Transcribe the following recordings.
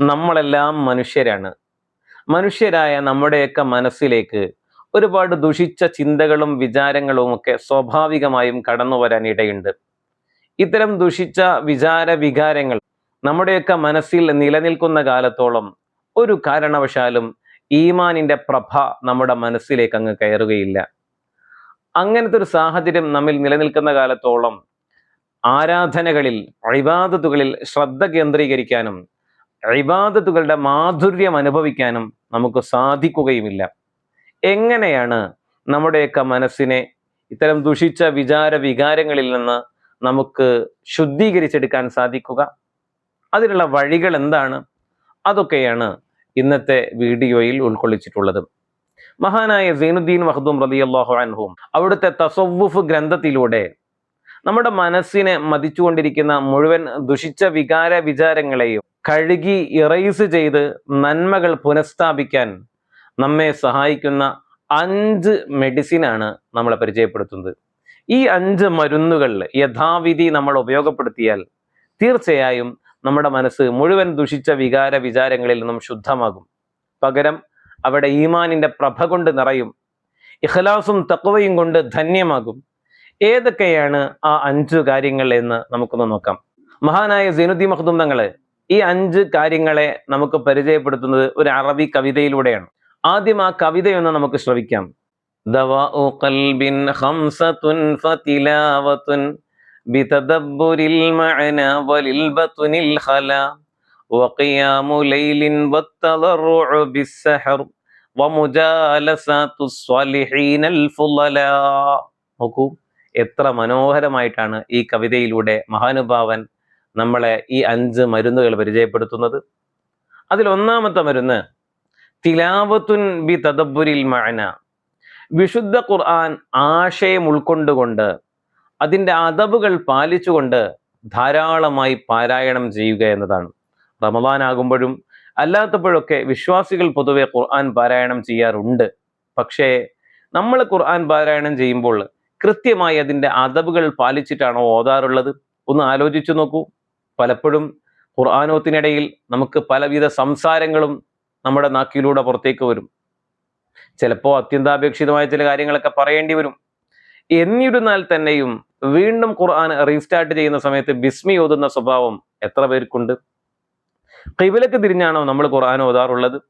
നമ്മളെല്ലാം മനുഷ്യരാണ്. മനുഷ്യരായ നമ്മുടെയൊക്കെ മനസ്സിലേക്ക് ഒരുപാട് ദുഷിച്ച ചിന്തകളും വിചാരങ്ങളും ഒക്കെ സ്വാഭാവികമായും കടന്നു വരാൻ ഇടയുണ്ട്. ഇത്തരം ദുഷിച്ച വിചാര വികാരങ്ങൾ നമ്മുടെയൊക്കെ മനസ്സിൽ നിലനിൽക്കുന്ന കാലത്തോളം ഒരു കാരണവശാലും ഈമാനിന്റെ പ്രഭ നമ്മുടെ മനസ്സിലേക്ക് അങ്ങ് കയറുകയില്ല. അങ്ങനത്തെ ഒരു സാഹചര്യം നമ്മിൽ നിലനിൽക്കുന്ന കാലത്തോളം ആരാധനകളിൽ അഴിബാദത്തുകളിൽ ശ്രദ്ധ കേന്ദ്രീകരിക്കാനും അഴിബാദത്തുകളുടെ മാധുര്യം അനുഭവിക്കാനും നമുക്ക് സാധിക്കുകയുമില്ല. എങ്ങനെയാണ് നമ്മുടെയൊക്കെ മനസ്സിനെ ഇത്തരം ദുഷിച്ച വിചാര വികാരങ്ങളിൽ നിന്ന് നമുക്ക് ശുദ്ധീകരിച്ചെടുക്കാൻ സാധിക്കുക? അതിനുള്ള വഴികൾ എന്താണ്? അതൊക്കെയാണ് ഇന്നത്തെ വീഡിയോയിൽ ഉൾക്കൊള്ളിച്ചിട്ടുള്ളത്. മഹാനായ സൈനുദ്ദീൻ മഹദൂം റളിയല്ലാഹു അൻഹും അവിടുത്തെ തസവ്വുഫ് ഗ്രന്ഥത്തിലൂടെ നമ്മുടെ മനസ്സിനെ മതിച്ചുകൊണ്ടിരിക്കുന്ന മുഴുവൻ ദുഷിച്ച വികാര വിചാരങ്ങളെയും കഴുകി ഇറൈസ് ചെയ്ത് നന്മകൾ പുനഃസ്ഥാപിക്കാൻ നമ്മെ സഹായിക്കുന്ന അഞ്ച് മെഡിസിനാണ് നമ്മളെ പരിചയപ്പെടുത്തുന്നത്. ഈ അഞ്ച് മരുന്നുകൾ യഥാവിധി നമ്മൾ ഉപയോഗപ്പെടുത്തിയാൽ തീർച്ചയായും നമ്മുടെ മനസ്സ് മുഴുവൻ ദുഷിച്ച വികാര വിചാരങ്ങളിൽ നിന്നും ശുദ്ധമാകും. പകരം അവിടെ ഈമാനിന്റെ പ്രഭ കൊണ്ട് നിറയും ഇഖലാസും തക്വയും കൊണ്ട് ധന്യമാകും. ഏതൊക്കെയാണ് ആ അഞ്ചു കാര്യങ്ങൾ എന്ന് നമുക്കൊന്ന് നോക്കാം മഹാനായ സൈനുദ്ദീൻ മഖ്ദൂം തങ്ങള് ഈ അഞ്ച് കാര്യങ്ങളെ നമുക്ക് പരിചയപ്പെടുത്തുന്നത് ഒരു അറബി കവിതയിലൂടെയാണ് ആദ്യം ആ കവിതയൊന്ന് നമുക്ക് ശ്രവിക്കാം ദവാഉ ഖൽബിൻ ഖംസതുൻ ഫതിലാവതുൻ بتدبر المعنى وللبطن الخلا وقيام ليل والتضرع بالسحر ومجالسات الصالحين الفضلاء നോക്കൂ എത്ര മനോഹരമായിട്ടാണ് ഈ കവിതയിലൂടെ മഹാനുഭാവൻ നമ്മളെ ഈ അഞ്ച് മരുന്നുകൾ പരിചയപ്പെടുത്തുന്നത്. അതിൽ ഒന്നാമത്തെ മരുന്ന് തിലാവത്തുൻ ബി തദബുരിൽ മഴന വിശുദ്ധ ഖുർആൻ ആശയം ഉൾക്കൊണ്ടുകൊണ്ട് അതിന്റെ അതബുകൾ പാലിച്ചുകൊണ്ട് ധാരാളമായി പാരായണം ചെയ്യുക എന്നതാണ്. റമദാൻ ആകുമ്പോഴും അല്ലാത്തപ്പോഴൊക്കെ വിശ്വാസികൾ പൊതുവെ ഖുർആൻ പാരായണം ചെയ്യാറുണ്ട്. പക്ഷേ നമ്മൾ ഖുർആൻ പാരായണം ചെയ്യുമ്പോൾ കൃത്യമായി അതിന്റെ അതബുകൾ പാലിച്ചിട്ടാണോ ഓതാറുള്ളത്? ഒന്ന് ആലോചിച്ചു നോക്കൂ. പലപ്പോഴും ഖുർആാനോത്തിനിടയിൽ നമുക്ക് പലവിധ സംസാരങ്ങളും നമ്മുടെ നാക്കിലൂടെ പുറത്തേക്ക് വരും. ചിലപ്പോൾ അത്യന്താപേക്ഷിതമായ ചില കാര്യങ്ങളൊക്കെ പറയേണ്ടി വരും. എന്നിരുന്നാൽ തന്നെയും വീണ്ടും ഖുർആൻ റീസ്റ്റാർട്ട് ചെയ്യുന്ന സമയത്ത് ബിസ്മി ഓതുന്ന സ്വഭാവം എത്ര പേർക്കുണ്ട്? കൈവിലക്ക് തിരിഞ്ഞാണോ നമ്മൾ ഖുർആൻ ഓതാറുള്ളത്?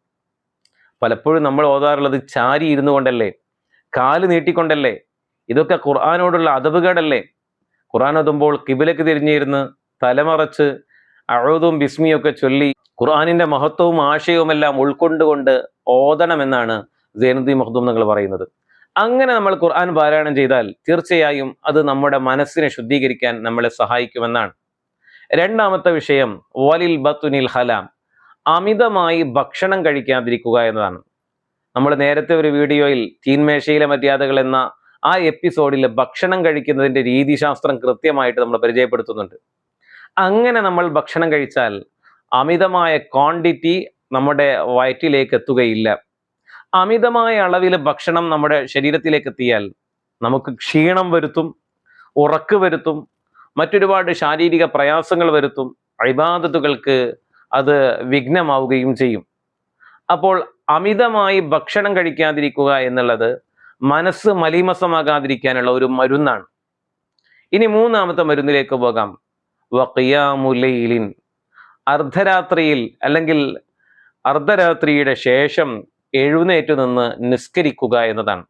പലപ്പോഴും നമ്മൾ ഓതാറുള്ളത് ചാരി ഇരുന്നു കൊണ്ടല്ലേ? കാൽ നീട്ടിക്കൊണ്ടല്ലേ? ഇതൊക്കെ ഖുർആാനോടുള്ള അതവുകേടല്ലേ? ഖുർആൻ ഓതുമ്പോൾ കിബിലക്ക് തിരിഞ്ഞിരുന്ന് തലമറച്ച് അഴുതും ബിസ്മിയും ഒക്കെ ചൊല്ലി ഖുർആാനിന്റെ മഹത്വവും ആശയവുമെല്ലാം ഉൾക്കൊണ്ടുകൊണ്ട് ഓതണമെന്നാണ് സൈനുദ്ദീൻ മഹദൂം നിങ്ങൾ പറയുന്നത്. അങ്ങനെ നമ്മൾ ഖുർആൻ പാരായണം ചെയ്താൽ തീർച്ചയായും അത് നമ്മുടെ മനസ്സിനെ ശുദ്ധീകരിക്കാൻ നമ്മളെ സഹായിക്കുമെന്നാണ്. രണ്ടാമത്തെ വിഷയം വലിൽ ബത്തുനിൽ ഹലാം. അമിതമായി ഭക്ഷണം കഴിക്കാതിരിക്കുക എന്നതാണ്. നമ്മൾ നേരത്തെ ഒരു വീഡിയോയിൽ തീൻമേശയിലെ മര്യാദകൾ എന്ന ആ എപ്പിസോഡിൽ ഭക്ഷണം കഴിക്കുന്നതിന്റെ രീതിശാസ്ത്രം കൃത്യമായിട്ട് നമ്മൾ പരിചയപ്പെടുത്തുന്നുണ്ട്. അങ്ങനെ നമ്മൾ ഭക്ഷണം കഴിച്ചാൽ അമിതമായ ക്വാണ്ടിറ്റി നമ്മുടെ വയറ്റിലേക്ക് എത്തുകയില്ല. അമിതമായ അളവിൽ ഭക്ഷണം നമ്മുടെ ശരീരത്തിലേക്ക് എത്തിയാൽ നമുക്ക് ക്ഷീണം വരുത്തും ഉറക്ക് വരുത്തും മറ്റൊരുപാട് ശാരീരിക പ്രയാസങ്ങൾ വരുത്തും അഴിബാദത്തുകൾക്ക് അത് വിഘ്നമാവുകയും ചെയ്യും. അപ്പോൾ അമിതമായി ഭക്ഷണം കഴിക്കാതിരിക്കുക എന്നുള്ളത് മനസ്സ് മലീമസമാകാതിരിക്കാനുള്ള ഒരു മരുന്നാണ്. ഇനി മൂന്നാമത്തെ മരുന്നിലേക്ക് പോകാം. വക്കിയാമുലയിലിൻ അർദ്ധരാത്രിയിൽ അല്ലെങ്കിൽ അർദ്ധരാത്രിയുടെ ശേഷം എഴുന്നേറ്റ് നിന്ന് നിസ്കരിക്കുക എന്നതാണ്.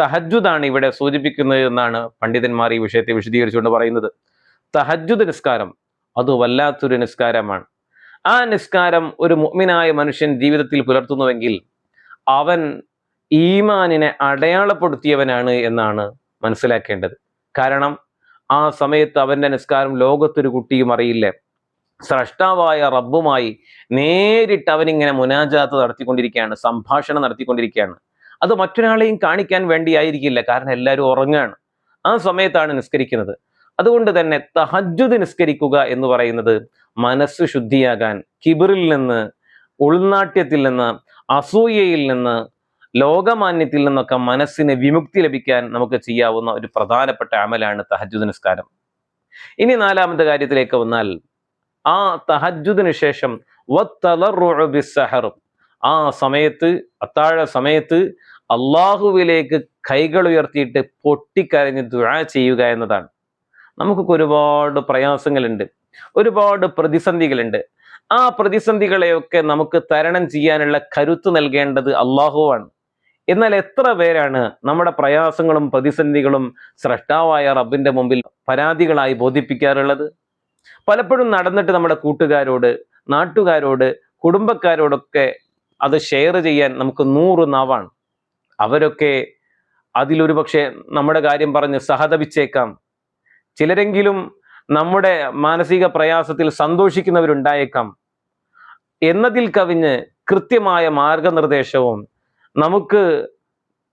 തഹജുദാണ് ഇവിടെ സൂചിപ്പിക്കുന്നത് എന്നാണ് പണ്ഡിതന്മാർ ഈ വിഷയത്തെ വിശദീകരിച്ചുകൊണ്ട് പറയുന്നത്. തഹജുദ് നിസ്കാരം അത് വല്ലാത്തൊരു നിസ്കാരമാണ്. ആ നിസ്കാരം ഒരു മുഗ്മിനായ മനുഷ്യൻ ജീവിതത്തിൽ പുലർത്തുന്നുവെങ്കിൽ അവൻ ഈമാനിനെ അടയാളപ്പെടുത്തിയവനാണ് എന്നാണ് മനസ്സിലാക്കേണ്ടത്. കാരണം ആ സമയത്ത് അവന്റെ നിസ്കാരം ലോകത്തൊരു കുട്ടിയും അറിയില്ല. സ്രഷ്ടാവായ റബ്ബുമായി നേരിട്ട് അവനിങ്ങനെ മുനാജാത്ത് നടത്തിക്കൊണ്ടിരിക്കുകയാണ് സംഭാഷണം നടത്തിക്കൊണ്ടിരിക്കുകയാണ്. അത് മറ്റൊരാളെയും കാണിക്കാൻ വേണ്ടിയായിരിക്കില്ല കാരണം എല്ലാവരും ഉറങ്ങാണ്. ആ സമയത്താണ് നിസ്കരിക്കുന്നത്. അതുകൊണ്ട് തന്നെ തഹജ്ജുദ് നിസ്കരിക്കുക എന്ന് പറയുന്നത് മനസ്സ് ശുദ്ധിയാകാൻ കിബിറിൽ നിന്ന് ഉൾനാട്യത്തിൽ നിന്ന് അസൂയയിൽ നിന്ന് ലോകമാന്യത്തിൽ നിന്നൊക്കെ മനസ്സിന് വിമുക്തി ലഭിക്കാൻ നമുക്ക് ചെയ്യാവുന്ന ഒരു പ്രധാനപ്പെട്ട അമലാണ് തഹജുദ് നിസ്കാരം. ഇനി നാലാമത്തെ കാര്യത്തിലേക്ക് വന്നാൽ ആ തഹജുദിന് ശേഷം ആ സമയത്ത് അത്താഴ സമയത്ത് അള്ളാഹുവിലേക്ക് കൈകൾ ഉയർത്തിയിട്ട് പൊട്ടിക്കരഞ്ഞ് ദുആ ചെയ്യുക എന്നതാണ്. നമുക്കൊക്കെ ഒരുപാട് പ്രയാസങ്ങളുണ്ട് ഒരുപാട് പ്രതിസന്ധികളുണ്ട്. ആ പ്രതിസന്ധികളെയൊക്കെ നമുക്ക് തരണം ചെയ്യാനുള്ള കരുത്ത് നൽകേണ്ടത് അള്ളാഹുവാണ് എന്നാൽ എത്ര പേരാണ് നമ്മുടെ പ്രയാസങ്ങളും പ്രതിസന്ധികളും സ്രഷ്ടാവായ റബ്ബിന്റെ മുമ്പിൽ പരാതികളായി ബോധിപ്പിക്കാറുള്ളത്? പലപ്പോഴും നടന്നിട്ട് നമ്മുടെ കൂട്ടുകാരോട് നാട്ടുകാരോട് കുടുംബക്കാരോടൊക്കെ അത് ഷെയർ ചെയ്യാൻ നമുക്ക് നൂറ് നാവാണ്. അവരൊക്കെ അതിലൊരു പക്ഷേ നമ്മുടെ കാര്യം പറഞ്ഞ് സഹതപിച്ചേക്കാം. ചിലരെങ്കിലും നമ്മുടെ മാനസിക പ്രയാസത്തിൽ സന്തോഷിക്കുന്നവരുണ്ടായേക്കാം. എന്നതിൽ കവിഞ്ഞ് കൃത്യമായ മാർഗനിർദ്ദേശവും നമുക്ക്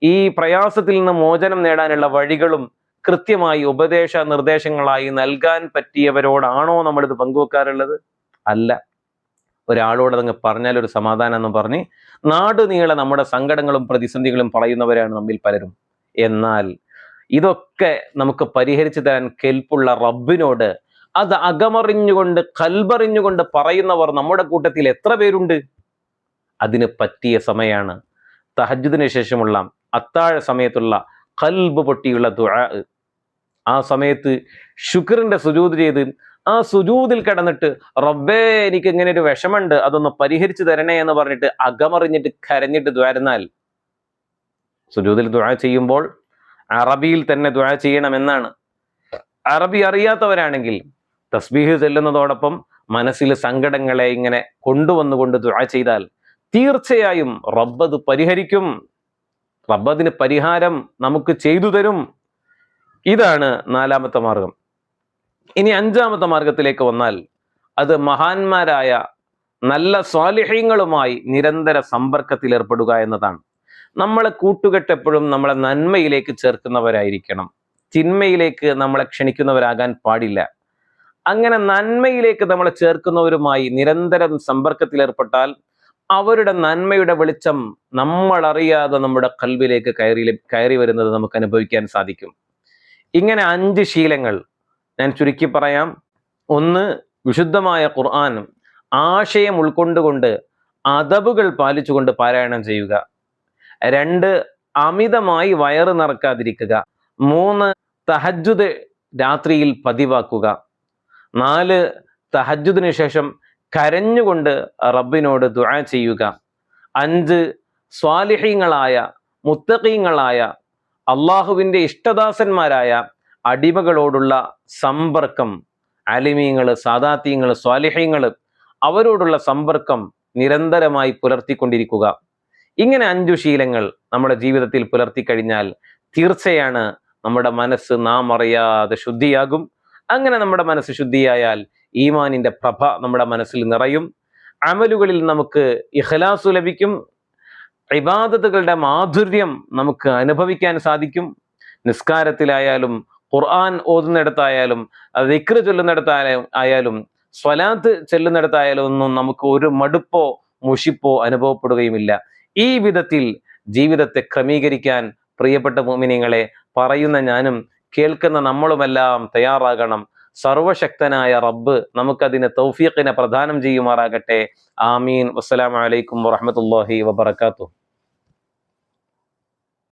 ഈ പ്രയാസത്തിൽ നിന്ന് മോചനം നേടാനുള്ള വഴികളും കൃത്യമായി ഉപദേശ നിർദ്ദേശങ്ങളായി നൽകാൻ പറ്റിയവരോടാണോ നമ്മളിത് പങ്കുവെക്കാറുള്ളത്? അല്ല. ഒരാളോട് അതങ്ങ് പറഞ്ഞാൽ ഒരു സമാധാനം എന്ന് പറഞ്ഞ് നാടുനീളെ നമ്മുടെ സങ്കടങ്ങളും പ്രതിസന്ധികളും പറയുന്നവരാണ് നമ്മിൽ പലരും. എന്നാൽ ഇതൊക്കെ നമുക്ക് പരിഹരിച്ചു തരാൻ കെൽപ്പുള്ള റബ്ബിനോട് അത് അകമറിഞ്ഞുകൊണ്ട് കൽബറിഞ്ഞുകൊണ്ട് പറയുന്നവർ നമ്മുടെ കൂട്ടത്തിൽ എത്ര പേരുണ്ട്? അതിന് പറ്റിയ സമയമാണ്. തഹജുദിന് ശേഷമുള്ള അത്താഴ സമയത്തുള്ള കൽബ് പൊട്ടിയുള്ള ദുആ. ആ സമയത്ത് ശുക്രന്റെ സുജൂത് ചെയ്ത് ആ സുജൂതിൽ കിടന്നിട്ട് റബ്ബേ എനിക്ക് ഇങ്ങനെ ഒരു വിഷമുണ്ട് അതൊന്ന് പരിഹരിച്ചു തരണേ എന്ന് പറഞ്ഞിട്ട് അകമറിഞ്ഞിട്ട് കരഞ്ഞിട്ട് ദ്വാരുന്നാൽ സുജൂതിൽ ദുആ ചെയ്യുമ്പോൾ അറബിയിൽ തന്നെ ദുആ ചെയ്യണമെന്നാണ്. അറബി അറിയാത്തവരാണെങ്കിൽ തസ്ബീഹ് ചെല്ലുന്നതോടൊപ്പം മനസ്സിൽ സങ്കടങ്ങളെ ഇങ്ങനെ കൊണ്ടുവന്നുകൊണ്ട് ദുആ ചെയ്താൽ തീർച്ചയായും റബ്ബത് പരിഹരിക്കും. റബ്ബതിന് പരിഹാരം നമുക്ക് ചെയ്തു തരും. ഇതാണ് നാലാമത്തെ മാർഗം. ഇനി അഞ്ചാമത്തെ മാർഗത്തിലേക്ക് വന്നാൽ അത് മഹാന്മാരായ നല്ല സ്വാലിഹ്യങ്ങളുമായി നിരന്തര സമ്പർക്കത്തിൽ ഏർപ്പെടുക എന്നതാണ്. നമ്മളെ കൂട്ടുകെട്ടെപ്പോഴും നമ്മളെ നന്മയിലേക്ക് ചേർക്കുന്നവരായിരിക്കണം. തിന്മയിലേക്ക് നമ്മളെ ക്ഷണിക്കുന്നവരാകാൻ പാടില്ല. അങ്ങനെ നന്മയിലേക്ക് നമ്മളെ ചേർക്കുന്നവരുമായി നിരന്തരം സമ്പർക്കത്തിൽ ഏർപ്പെട്ടാൽ അവരുടെ നന്മയുടെ വെളിച്ചം നമ്മൾ അറിയാതെ നമ്മുടെ കൽവിലേക്ക് കയറി കയറി വരുന്നത് നമുക്ക് അനുഭവിക്കാൻ സാധിക്കും. ഇങ്ങനെ അഞ്ച് ശീലങ്ങൾ ഞാൻ ചുരുക്കി പറയാം. ഒന്ന് വിശുദ്ധമായ ഖുർആൻ ആശയം ഉൾക്കൊണ്ടുകൊണ്ട് അതബുകൾ പാലിച്ചുകൊണ്ട് പാരായണം ചെയ്യുക. രണ്ട് അമിതമായി വയറ് നിറക്കാതിരിക്കുക. മൂന്ന് തഹജുദ് രാത്രിയിൽ പതിവാക്കുക. നാല് തഹജുദിന് ശേഷം കരഞ്ഞുകൊണ്ട് റബ്ബിനോട് ദുആ ചെയ്യുക. അഞ്ച് സ്വാലിഹീങ്ങളായ മുത്തഖീങ്ങളായ അള്ളാഹുവിന്റെ ഇഷ്ടദാസന്മാരായ അടിമകളോടുള്ള സമ്പർക്കം അലിമീങ്ങൾ സാദാത്യങ്ങൾ സ്വാലിഹ്യങ്ങൾ അവരോടുള്ള സമ്പർക്കം നിരന്തരമായി പുലർത്തിക്കൊണ്ടിരിക്കുക. ഇങ്ങനെ അഞ്ചു ശീലങ്ങൾ നമ്മുടെ ജീവിതത്തിൽ പുലർത്തി കഴിഞ്ഞാൽ തീർച്ചയാണ് നമ്മുടെ മനസ്സ് നാം അറിയാതെ ശുദ്ധിയാകും. അങ്ങനെ നമ്മുടെ മനസ്സ് ശുദ്ധിയായാൽ ഈമാനിന്റെ പ്രഭ നമ്മുടെ മനസ്സിൽ നിറയും. അമലുകളിൽ നമുക്ക് ഇഖലാസു ലഭിക്കും. ഇബാദത്തുകളുടെ മാധുര്യം നമുക്ക് അനുഭവിക്കാൻ സാധിക്കും. നിസ്കാരത്തിലായാലും ഖുർആൻ ഓതുന്നിടത്തായാലും വിക്ര ചൊല്ലുന്നിടത്തായാലും ആയാലും സ്വലാത്ത് ചെല്ലുന്നിടത്തായാലും ഒന്നും നമുക്ക് ഒരു മടുപ്പോ മുഷിപ്പോ അനുഭവപ്പെടുകയുമില്ല. ഈ വിധത്തിൽ ജീവിതത്തെ ക്രമീകരിക്കാൻ പ്രിയപ്പെട്ട മോമിനിയങ്ങളെ പറയുന്ന ഞാനും കേൾക്കുന്ന നമ്മളുമെല്ലാം തയ്യാറാകണം. സർവശക്തനായ റബ്ബ് നമുക്കതിന് തൗഫീഖിനെ പ്രദാനം ചെയ്യുമാറാകട്ടെ. ആമീൻ. വസ്സലാമലൈക്കും വറഹമത്തല്ലാഹി വബർക്കാത്തു